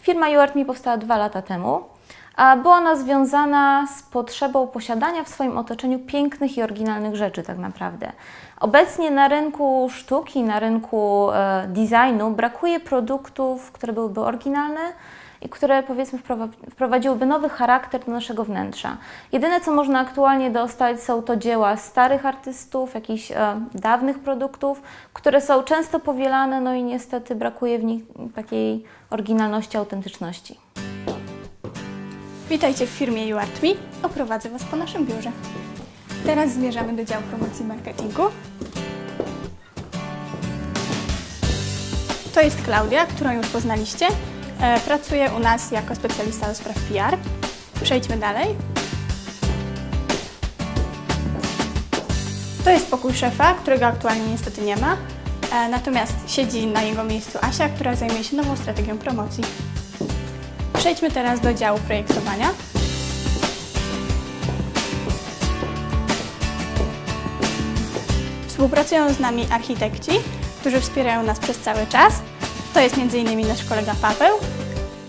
Firma UARTME powstała dwa lata temu, a była ona związana z potrzebą posiadania w swoim otoczeniu pięknych i oryginalnych rzeczy tak naprawdę. Obecnie na rynku sztuki, na rynku e, designu brakuje produktów, które byłyby oryginalne i które powiedzmy wprowa- wprowadziłyby nowy charakter do naszego wnętrza. Jedyne co można aktualnie dostać są to dzieła starych artystów, jakichś e, dawnych produktów, które są często powielane, no i niestety brakuje w nich takiej oryginalności, autentyczności. Witajcie w firmie UARTME. Oprowadzę Was po naszym biurze. Teraz zmierzamy do działu promocji marketingu. To jest Klaudia, którą już poznaliście. E, Pracuje u nas jako specjalista do spraw PR. Przejdźmy dalej. To jest pokój szefa, którego aktualnie niestety nie ma. E, Natomiast siedzi na jego miejscu Asia, która zajmuje się nową strategią promocji. Przejdźmy teraz do działu projektowania. Współpracują z nami architekci, którzy wspierają nas przez cały czas. To jest m.in. nasz kolega Paweł.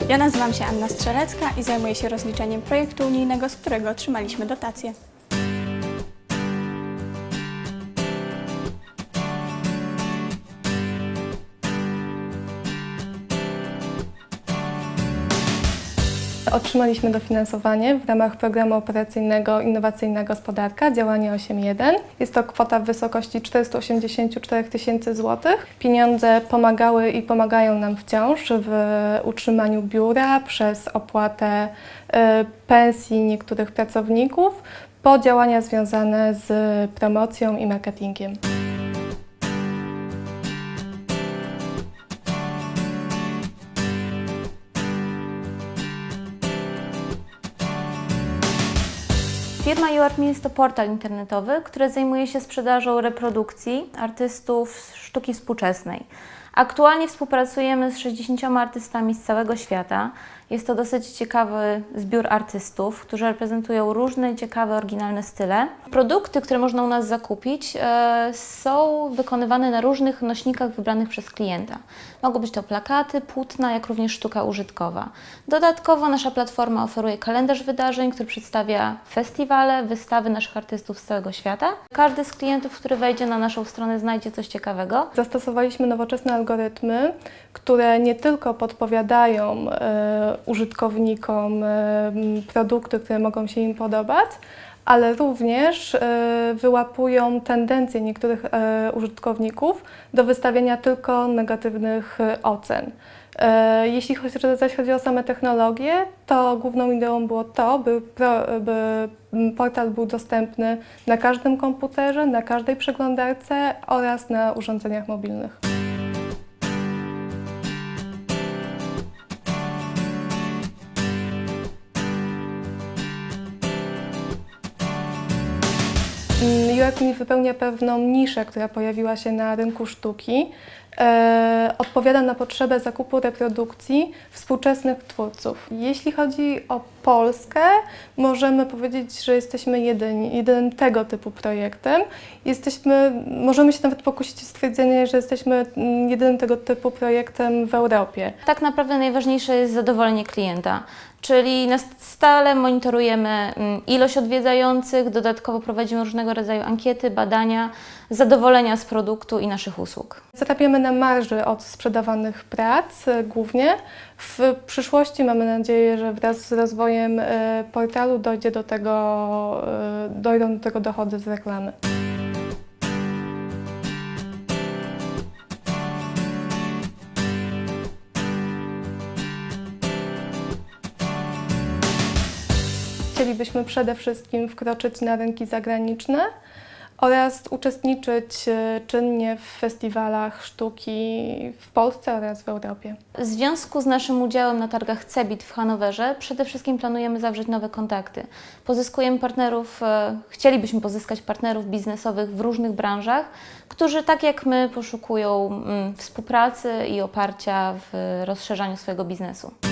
Ja nazywam się Anna Strzelecka i zajmuję się rozliczeniem projektu unijnego, z którego otrzymaliśmy dotację. Otrzymaliśmy dofinansowanie w ramach programu operacyjnego Innowacyjna Gospodarka, działanie 8.1. Jest to kwota w wysokości 484 tysięcy złotych. Pieniądze pomagały i pomagają nam wciąż w utrzymaniu biura przez opłatę e, pensji niektórych pracowników po działania związane z promocją i marketingiem. Firma UARTME jest to portal internetowy, który zajmuje się sprzedażą reprodukcji artystów sztuki współczesnej. Aktualnie współpracujemy z 60 artystami z całego świata. Jest to dosyć ciekawy zbiór artystów, którzy reprezentują różne ciekawe, oryginalne style. Produkty, które można u nas zakupić, e, są wykonywane na różnych nośnikach wybranych przez klienta. Mogą być to plakaty, płótna, jak również sztuka użytkowa. Dodatkowo nasza platforma oferuje kalendarz wydarzeń, który przedstawia festiwale, wystawy naszych artystów z całego świata. Każdy z klientów, który wejdzie na naszą stronę, znajdzie coś ciekawego. Zastosowaliśmy nowoczesne algorytmy, które nie tylko podpowiadają e, użytkownikom e, produkty, które mogą się im podobać, ale również e, wyłapują tendencje niektórych użytkowników do wystawiania tylko negatywnych ocen. Jeśli chodzi, zaś chodzi o same technologie, to główną ideą było to, by, pro, by portal był dostępny na każdym komputerze, na każdej przeglądarce oraz na urządzeniach mobilnych. UX mi wypełnia pewną niszę, która pojawiła się na rynku sztuki. E, odpowiada na potrzebę zakupu reprodukcji współczesnych twórców. Jeśli chodzi o Polskę, możemy powiedzieć, że jesteśmy jedyni, jedynym tego typu projektem. Jesteśmy, możemy się nawet pokusić o stwierdzenie, że jesteśmy mm, jedynym tego typu projektem w Europie. Tak naprawdę najważniejsze jest zadowolenie klienta, czyli stale monitorujemy mm, ilość odwiedzających, dodatkowo prowadzimy różnego rodzaju ankiety, badania zadowolenia z produktu i naszych usług. Zarabiamy na marży od sprzedawanych prac e, głównie. W przyszłości mamy nadzieję, że wraz z rozwojem e, portalu dojdzie do tego, e, dojdą do tego dochody z reklamy. Chcielibyśmy przede wszystkim wkroczyć na rynki zagraniczne oraz uczestniczyć e, czynnie w festiwalach sztuki w Polsce oraz w Europie. W związku z naszym udziałem na targach CEBIT w Hanowerze przede wszystkim planujemy zawrzeć nowe kontakty. Pozyskujemy partnerów, e, chcielibyśmy pozyskać partnerów biznesowych w różnych branżach, którzy tak jak my poszukują mm, współpracy i oparcia w rozszerzaniu swojego biznesu.